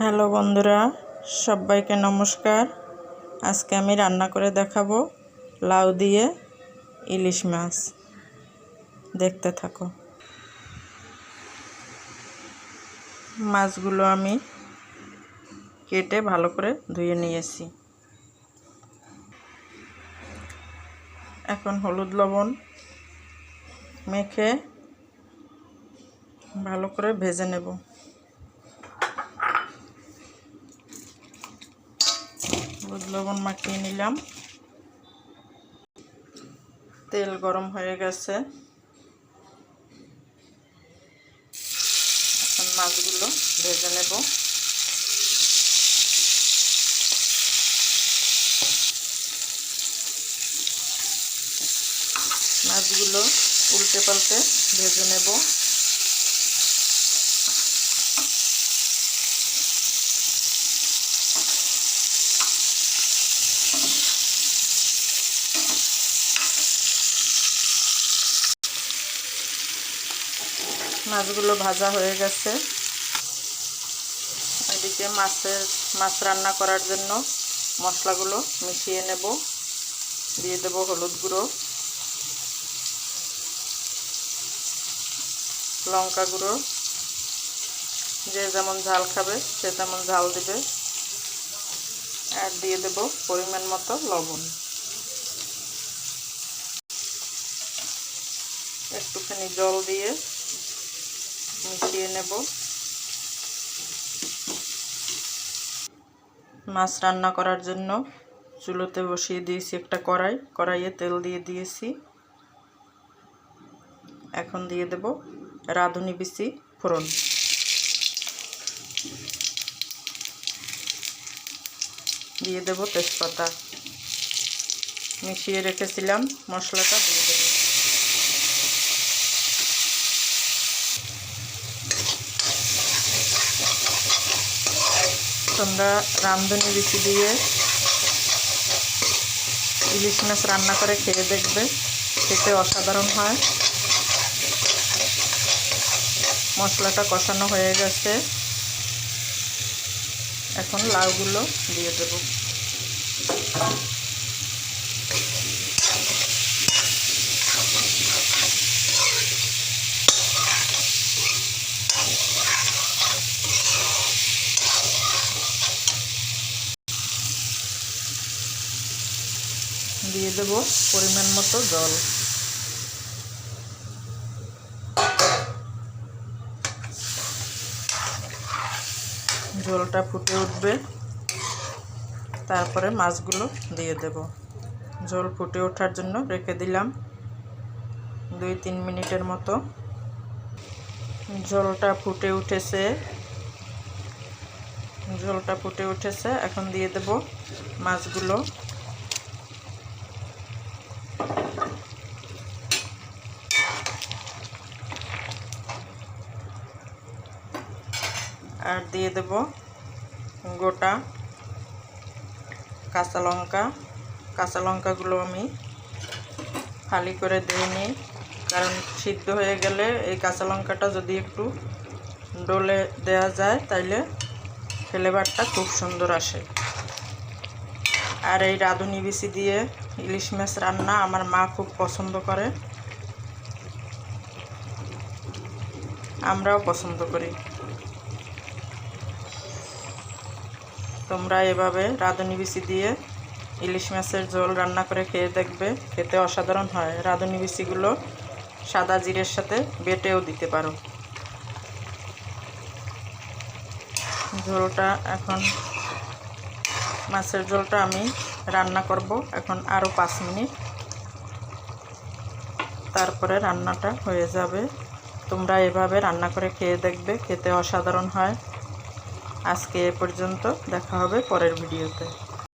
Hello বন্ধুরা, সবাইকে নমস্কার। আজকে আমি রান্না করে দেখাবো লাউ দিয়ে ইলিশ মাছ। দেখতে থাকো। মাছগুলো আমি কেটে ভালো করে ধুয়ে নিয়েছি। এখন হলুদ লবণ মেখে ভালো করে ভেজে নেব। হলুদ লবণ মাখিয়ে নিলাম। তেল গরম হয়ে গেছে। এখন মাছগুলো ভেজে নেব। মাছগুলো উল্টে পাল্টে ভেজে নেব। মাছগুলো ভাজা হয়ে গেছে। এদিকে মাছের, মাছ রান্না করার জন্য মশলাগুলো মিশিয়ে নেব। দিয়ে দেব হলুদ গুঁড়ো। লঙ্কা গুঁড়ো। যে যেমন ঝাল খাবে, সে তেমন ঝাল দেবে। আর দিয়ে দেব পরিমাণ মতো লবণ। একটুখানি জল দিয়ে মিশিয়ে নেব। মাছ রান্না করার জন্য চুলোতে বসিয়ে দিয়েছি একটা কড়াই। কড়াইয়ে তেল দিয়ে দিয়েছি। এখন দিয়ে দেব রাঁধুনি বিচি ফোড়ন। দিয়ে দেব তেজপাতা। মিশিয়ে রেখেছিলাম মশলাটা, দিয়ে দেব তোমরা রামধনি বিচি দিয়ে ইলিশ মাছ রান্না করে খেয়ে দেখবে, খেতে অসাধারণ হয়। মশলাটা কষানো হয়ে গেছে। এখন লাউগুলো দিয়ে দেব। দিয়ে দেব পরিমাণ মতো জল। ঝোলটা ফুটে উঠবে। তারপরে মাছগুলো দিয়ে দেব। জল ফুটে ওঠার জন্য রেখে দিলাম দুই তিন মিনিটের মতো। জলটা ফুটে উঠেছে। জলটা ফুটে উঠেছে। এখন দিয়ে দেব মাছগুলো। আর দিয়ে দেব গোটা কাঁচা লঙ্কা। কাঁচা লঙ্কাগুলো আমি ফালি করে দিইনি কারণ সিদ্ধ হয়ে গেলে এই কাঁচা লঙ্কাটা যদি একটু ডলে দেওয়া যায়, তাইলে ফ্লেভারটা খুব সুন্দর আসে। আর এই রাঁধুনি বিচি দিয়ে ইলিশ মাছ রান্না আমার মা খুব পছন্দ করে। আমরাও পছন্দ করি। তোমরা এভাবে রাঁধুনি বিচি দিয়ে ইলিশ মাছের ঝোল রান্না করে খেয়ে দেখবে, খেতে অসাধারণ হয়। রাঁধুনি বিচিগুলো সাদা জিরের সাথে বেটেও দিতে পারো। ঝোলটা এখন, মাছের ঝোলটা আমি রান্না করব এখন আরও পাঁচ মিনিট। তারপরে রান্নাটা হয়ে যাবে। তোমরা এভাবে রান্না করে খেয়ে দেখবে, খেতে অসাধারণ হয়। আজকে এ পর্যন্ত দেখা হবে পরের ভিডিওতে।